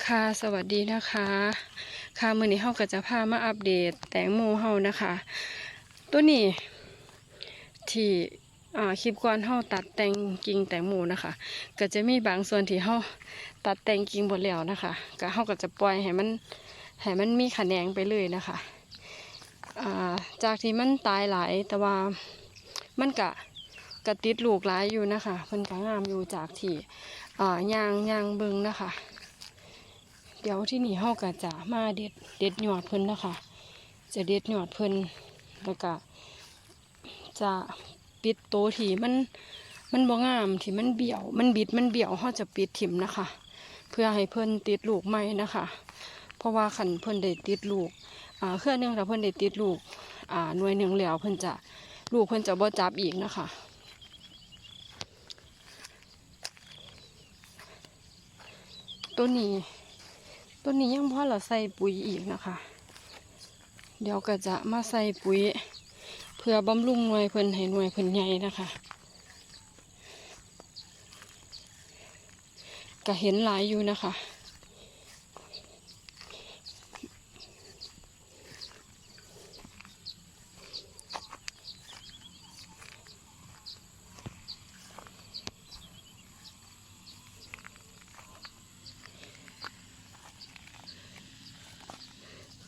ค่ะสวัสดีนะคะ ค่ะมื้อนี้เฮาก็จะพามาอัปเดตแตงโมเฮานะคะ ตัวนี้ ที่อ่าคลิปก่อนเฮาตัดแต่งกิ่งแตงโมนะคะ ก็จะมีบางส่วนที่เฮาตัดแต่งกิ่งหมดแล้วนะคะก็เฮาก็จะปล่อยให้มันให้มันมีขะแหนงไปเลยนะคะอ่าจากที่มันตายหลายแต่ว่ามันก็กระติดลูกหลายอยู่นะคะเพิ่นก็งามอยู่จากที่อ่ายางยางเบิงนะคะ เดี๋ยวที่นี่เฮาก็จะมาเด็ดเด็ดยอดเพิ่นนะคะ จะเด็ดยอดเพิ่นแล้วก็จะปิดโตวที่มันมันบ่งามที่มันเบี้ยว มันบิดมันเบี้ยวเฮาจะปิดถิ่มนะคะ เพื่อให้เพิ่นติดลูกใหม่นะคะ เพราะว่าคันเพิ่นได้ติดลูกอ่าเครื่อหนึงถ้าเพิ่นได้ติดลูกอ่าหน่วยหนึ่งแล้วเพิ่นจะลูกเพิ่นจะบ่จับอีกนะคะตัวนี้ ตัวนี้ยังพอเราใส่ปุ๋ยอีกนะคะ เดี๋ยวก็จะมาใส่ปุ๋ย เพื่อบำรุงหน่วยเพิ่นให้หน่วยเพิ่นใหญ่นะคะก็เห็นหลายอยู่นะคะ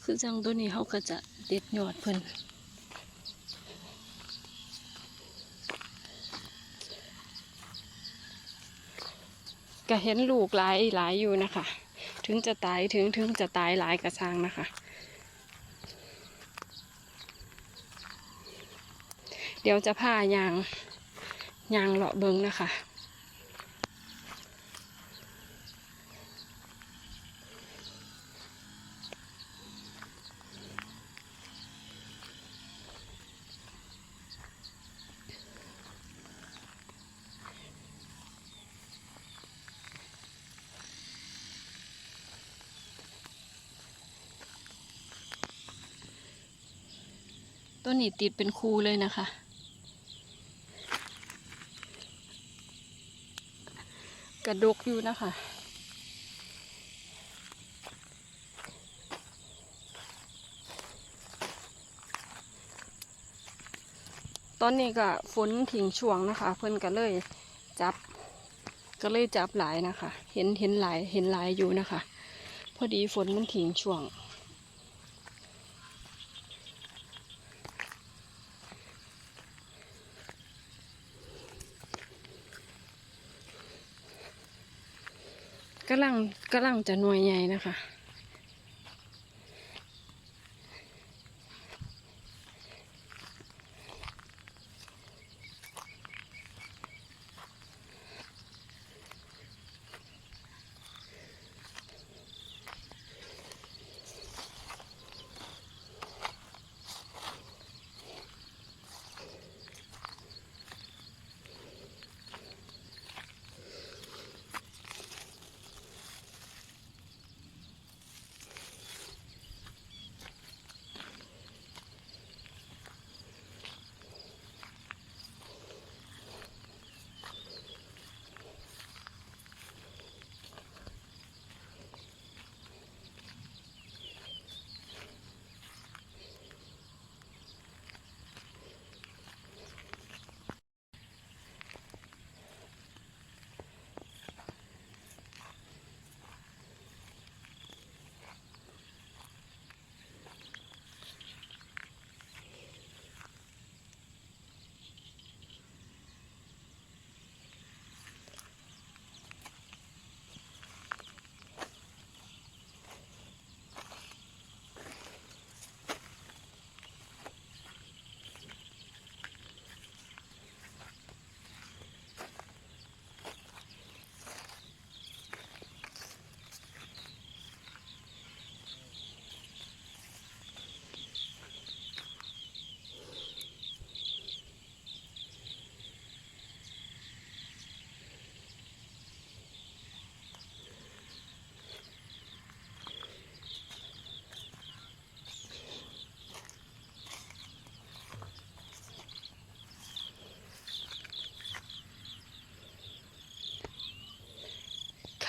คือจังตัวนี้เขาก็จะเด็ดยอดเพิ่นก็เห็นลูกหลายหลายอยู่นะคะ ถึงจะตายถึงถึงจะตายหลายกระชังนะคะ เดี๋ยวจะพายางยางเลาะเบิงนะคะ ต้นนี้ติดเป็นคูเลยนะคะ กระดกอยู่นะคะตอนนี้ก็ฝนถิงช่วงนะคะ เพิ่นก็เลยจับ ก็เลยจับหลายนะคะ เห็นเห็นหลายเห็นหลายอยู่นะคะ พอดีฝนมันถิงช่วง กำลังกำลังจะหน่วยใหญ่นะคะ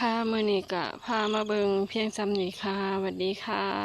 ค่ะ มื้อนี้ก็พามาเบิงเพียงซ้ำนี้ค่ะสวัสดีค่ะ